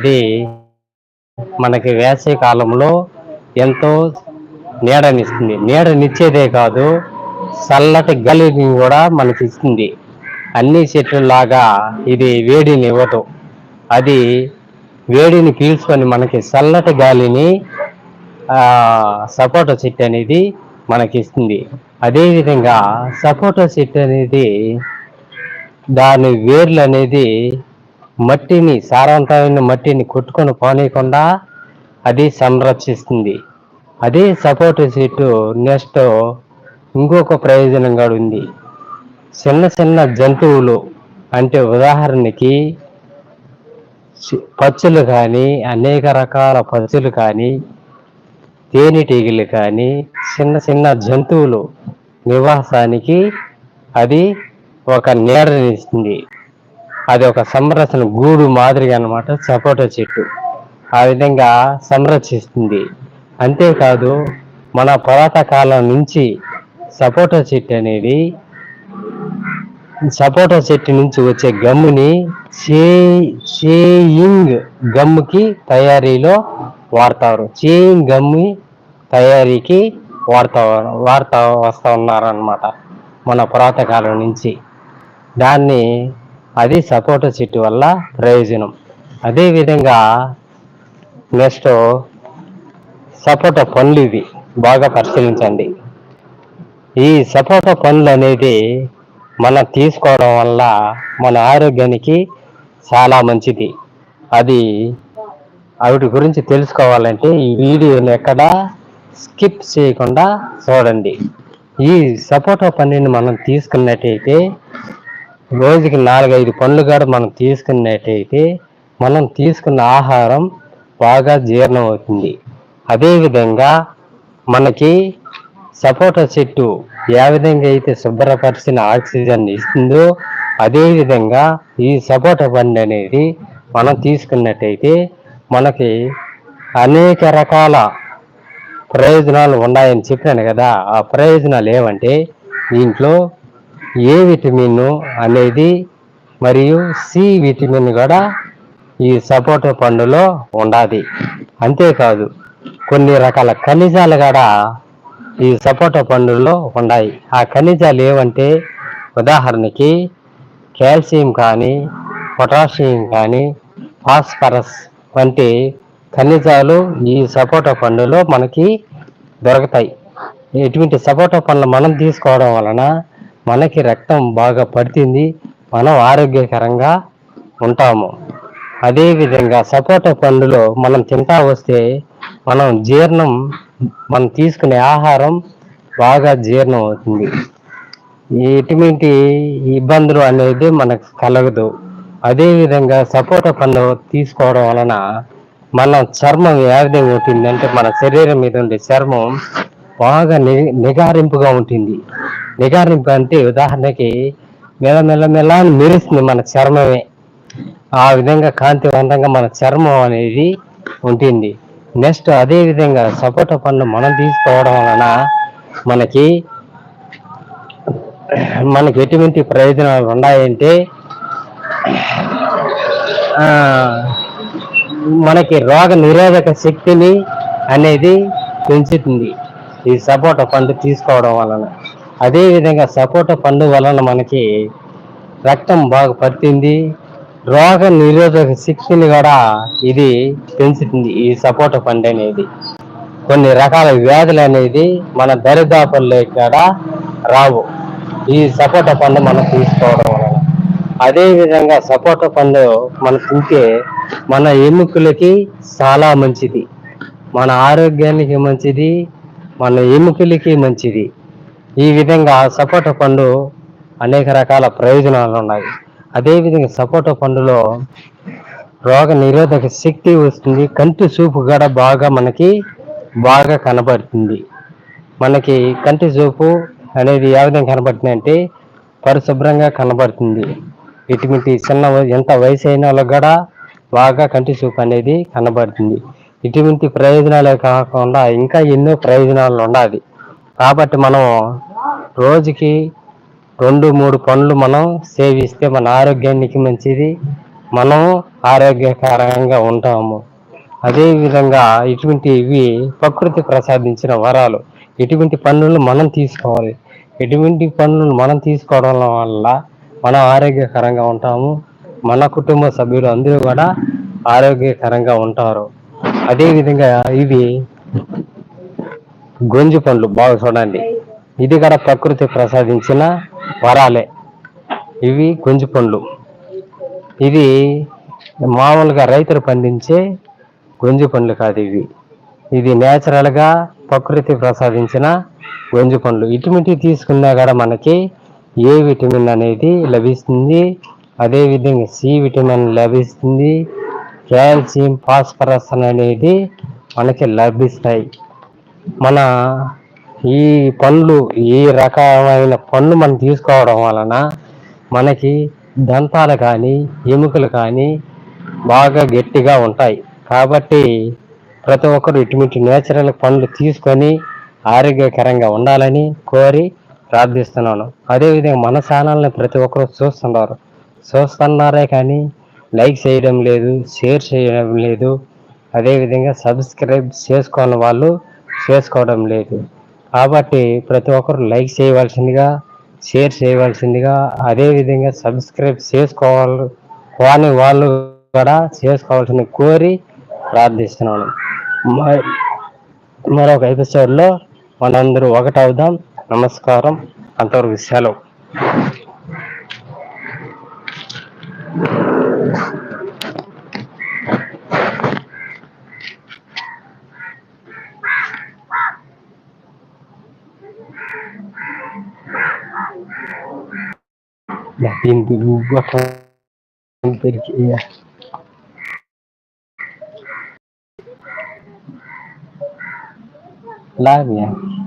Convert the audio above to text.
ఇది మనకి వేసవి కాలంలో ఎంతో నీడనిస్తుంది. నీడనిచ్చేదే కాదు చల్లటి గాలిని కూడా మనకి ఇస్తుంది అన్ని చెట్లలాగా ఇది వేడిని ఇవ్వదు. అది వేడిని పీల్చుకొని మనకి చల్లటి గాలిని సపోటా చెట్టు అనేది మనకి ఇస్తుంది అదేవిధంగా సపోటా చెట్టు అనేది దాని వేర్లు అనేది మట్టిని సారవంతమైన మట్టిని కొట్టుకొని పోనీయకుండా అది సంరక్షిస్తుంది. అదే సపోర్ట్ సీటు నెక్స్ట్ ఇంకొక ప్రయోజనం కూడా ఉంది. చిన్న చిన్న జంతువులు అంటే ఉదాహరణకి పచ్చులు కానీ అనేక రకాల పచ్చులు కానీ తేనెటీగలు కానీ చిన్న చిన్న జంతువులు నివాసానికి అది ఒక నీడనిస్తుంది అది ఒక సంరక్షణ గూడు మాదిరిగా అన్నమాట సపోటా చెట్టు. ఆ విధంగా సంరక్షిస్తుంది. అంతేకాదు మన పురాత కాలం నుంచి సపోటా చెట్టు అనేది సపోటా చెట్టు నుంచి వచ్చే గమ్ముని చేయింగ్ గమ్ముకి తయారీలో వాడతారు. చేయింగ్ గమ్మి తయారీకి వాడతా వాడతా వస్తూ ఉన్నారనమాట మన పురాత కాలం నుంచి. దాన్ని అది సపోటా చెట్టు వల్ల ప్రయోజనం. అదేవిధంగా నెక్స్ట్ సపోటా పండ్లు ఇవి బాగా పరిశీలించండి. ఈ సపోటా పండ్లు అనేది మనం తీసుకోవడం వల్ల మన ఆరోగ్యానికి చాలా మంచిది. అది వాటి గురించి తెలుసుకోవాలంటే ఈ వీడియోని ఎక్కడ స్కిప్ చేయకుండా చూడండి. ఈ సపోటా పండుని మనం తీసుకున్నట్టయితే రోజుకి నాలుగైదు పండ్లు కూడా మనం తీసుకున్నట్టయితే మనం తీసుకున్న ఆహారం బాగా జీర్ణం అవుతుంది అదేవిధంగా మనకి సపోటా చెట్టు ఏ విధంగా అయితే శుభ్రపరిచిన ఆక్సిజన్ ఇస్తుందో అదేవిధంగా ఈ సపోటా పండు అనేది మనం తీసుకున్నట్టయితే మనకి అనేక రకాల ప్రయోజనాలు ఉన్నాయని చెప్పాను కదా. ఆ ప్రయోజనాలు ఏమంటే దీంట్లో ఏ విటమిన్ అనేది మరియు సి విటమిన్ కూడా ఈ సపోటా పండులో ఉండాలి అంతేకాదు కొన్ని రకాల ఖనిజాలు కూడా ఈ సపోటా పండులో ఉన్నాయి ఆ ఖనిజాలు ఏవంటే ఉదాహరణకి కాల్షియం కానీ పొటాషియం కానీ ఫాస్ఫరస్ వంటి ఖనిజాలు ఈ సపోటా పండులో మనకి దొరుకుతాయి. ఇటువంటి సపోటా పండ్లు మనం తీసుకోవడం వలన మనకి రక్తం బాగా పడుతుంది మనం ఆరోగ్యకరంగా ఉంటాము. అదేవిధంగా సపోటా పండులో మనం తింటా వస్తే మనం జీర్ణం మనం తీసుకునే ఆహారం బాగా జీర్ణం అవుతుంది. ఎటువంటి ఇబ్బందులు అనేది మనకు కలగదు. అదేవిధంగా సపోటా పండు తీసుకోవడం వలన మన చర్మం ఏ విధంగా ఉంటుంది అంటే మన శరీరం మీద ఉండే చర్మం బాగా ని నిగారింపుగా ఉంటుంది. నిగారింపు అంటే ఉదాహరణకి మెల్ల మెల్ల మెల్ల అని మెరుస్తుంది మన చర్మమే. ఆ విధంగా కాంతివంతంగా మన చర్మం అనేది ఉంటుంది. నెక్స్ట్ అదే విధంగా సపోటా పండు మనం తీసుకోవడం వలన మనకి మనకి ఎటువంటి ప్రయోజనాలు ఉన్నాయంటే మనకి రోగ నిరోధక శక్తిని అనేది పెంచుతుంది. ఈ సపోటా పండు తీసుకోవడం వలన. అదేవిధంగా సపోటా పండు వలన మనకి రక్తం బాగా పడుతుంది. రోగ నిరోధక శక్తిని కూడా ఇది పెంచుతుంది ఈ సపోటా పండు అనేది. కొన్ని రకాల వ్యాధులు అనేది మన దరిదాపుల్లో కూడా రావు. ఈ సపోటా పండు మనం తీసుకోవడం వలన. అదేవిధంగా సపోటా పండు మనం తింటే మన ఎముకలకి చాలా మంచిది. మన ఆరోగ్యానికి మంచిది. మన ఎముకలకి మంచిది. ఈ విధంగా సపోటా పండు అనేక రకాల ప్రయోజనాలు ఉన్నాయి. అదేవిధంగా సపోటా పండులో రోగ నిరోధక శక్తి వస్తుంది. కంటి చూపు కూడా బాగా మనకి బాగా కనబడుతుంది. మనకి కంటి చూపు అనేది ఏ విధంగా కనబడుతుంది అంటే పరిశుభ్రంగా కనబడుతుంది. ఇటువంటి చిన్న ఎంత వయసు అయిన వాళ్ళకి కూడా బాగా కంటి చూపు అనేది కనబడుతుంది. ఇటువంటి ప్రయోజనాలే కాకుండా ఇంకా ఎన్నో ప్రయోజనాలు ఉండాలి. కాబట్టి మనం రోజుకి రెండు మూడు పండ్లు మనం సేవిస్తే మన ఆరోగ్యానికి మంచిది. మనం ఆరోగ్యకరంగా ఉంటాము. అదేవిధంగా ఇటువంటి ఇటువంటివి ప్రకృతి ప్రసాదించిన వరాలు. ఇటువంటి పనులు మనం తీసుకోవాలి. ఎటువంటి పనులు మనం తీసుకోవడం వల్ల మనం ఆరోగ్యకరంగా ఉంటాము. మన కుటుంబ సభ్యులు అందరూ కూడా ఆరోగ్యకరంగా ఉంటారు. అదే విధంగా ఇది గొంజి పండ్లు బాగా చూడండి. ఇది కూడా ప్రకృతి ప్రసాదించిన వరాలే. ఇవి గొంజి పండ్లు. ఇది మామూలుగా రైతులు పండించే గొంజి పండ్లు కాదు ఇవి. ఇది నేచురల్గా ప్రకృతి ప్రసాదించిన గొంజి పండ్లు. ఇటువంటి తీసుకున్నా కూడా మనకి ఏ విటమిన్ అనేది లభిస్తుంది? అదేవిధంగా సి విటమిన్ లభిస్తుంది కాల్షియం ఫాస్ఫరస్ అనేది మనకి లభిస్తాయి. మన ఈ పండ్లు ఈ రకమైన పండ్లు మనం తీసుకోవడం వలన మనకి దంతాలు కానీ ఎముకలు కానీ బాగా గట్టిగా ఉంటాయి. కాబట్టి ప్రతి ఒక్కరు ఇటువంటి నేచురల్ పండ్లు తీసుకొని ఆరోగ్యకరంగా ఉండాలని కోరి ప్రార్థిస్తున్నాను. అదేవిధంగా మన ఛానల్ని ప్రతి ఒక్కరు చూస్తున్నారు. చూస్తున్నారే కానీ లైక్ చేయడం లేదు షేర్ చేయడం లేదు. అదేవిధంగా సబ్స్క్రైబ్ చేసుకోని వాళ్ళు చేసుకోవడం లేదు. కాబట్టి ప్రతి ఒక్కరు లైక్ చేయవలసిందిగా షేర్ చేయవలసిందిగా అదేవిధంగా సబ్స్క్రైబ్ చేసుకోవాలి కాని వాళ్ళు కూడా చేసుకోవాల్సిన కోరి ప్రార్థిస్తున్నాను. మరొక ఎపిసోడ్లో మనందరూ ఒకటవుదాం. నమస్కారం. అంతవరకు సెలవు. giảng viên bị qua không về chị live nha